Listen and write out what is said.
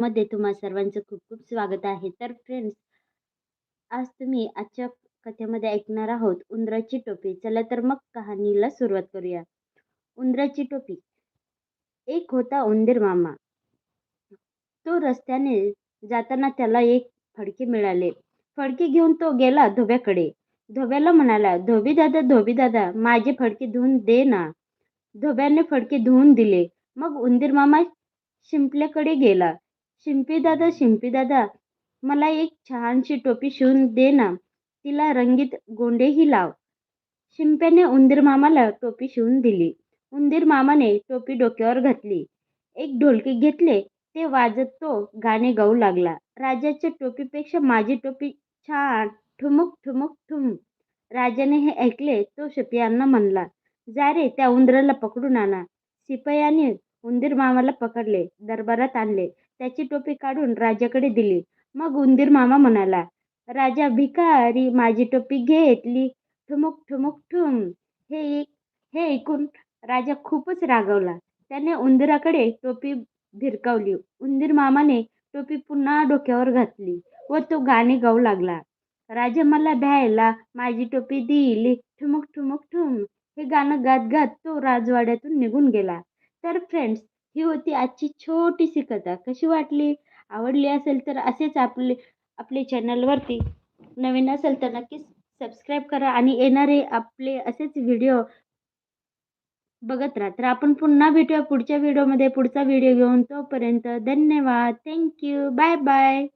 मध्ये तुम्हा सर्वांचं खूप खूप स्वागत आहे. तर फ्रेंड्स आज तुम्ही आजच्या कथेमध्ये ऐकणार आहोत उंदराची टोपी. चला तर मग कहाणीला सुरुवात करूया. उंदराची टोपी. एक होता उंदीर मामा. तो रस्त्याने जाताना त्याला एक फडके मिळाले. फडके घेऊन तो गेला धोब्याकडे. धोब्याला म्हणाला धोबी दादा धोबी दादा माझे फडके धुवून दे ना. धोब्याने फडके धुवून दिले. मग उंदीर मामा शिंपल्याकडे गेला. शिंपी दादा शिंपी दादा मला एक छानशी टोपी शिवून दे ना. तिला रंगीत गोंडेही लाव. शिंप्याने उंदीर मामाला टोपी शिवून दिली. उंदीर मामाने टोपी डोक्यावर घातली. एक ढोलकी घेतले ते वाजत तो गाणे गाऊ लागला. राजाच्या टोपीपेक्षा माझी टोपी छान ठुमुक ठुमुक ठुम. राजाने हे ऐकले तो शिपयांना म्हणला जा रे त्या उंदराला पकडून आणा शिपयाने उंदीर मामाला पकडले दरबारात आणले. त्याची टोपी काढून राजाकडे दिली. मग उंदीर मामा म्हणाला राजा भिकारी माझी टोपी घेतली. ठुमुक ठुमुक ठुम. हे हे ऐकून राजा खूपच रागवला. त्याने उंदराकडे टोपी भिरकावली. उंदीर मामाने टोपी पुन्हा डोक्यावर घातली व तो गाणे गाऊ लागला. राजा मला भ्यायला माझी टोपी दिली. ठुमुक ठुमुक ठुम. हे गाणं गात गात तो राजवाड्यातून निघून गेला. तर फ्रेंड्स ही होती आजची छोटीशी कथा. कशी वाटली? आवडली असेल तर असेच आपले आपले चॅनलवरती नवीन असेल तर नक्कीच सबस्क्राईब करा आणि येणारे आपले असेच व्हिडिओ बघत राहा. तर आपण पुन्हा भेटूया पुढच्या व्हिडिओमध्ये पुढचा व्हिडिओ घेऊन तोपर्यंत धन्यवाद. Thank you bye bye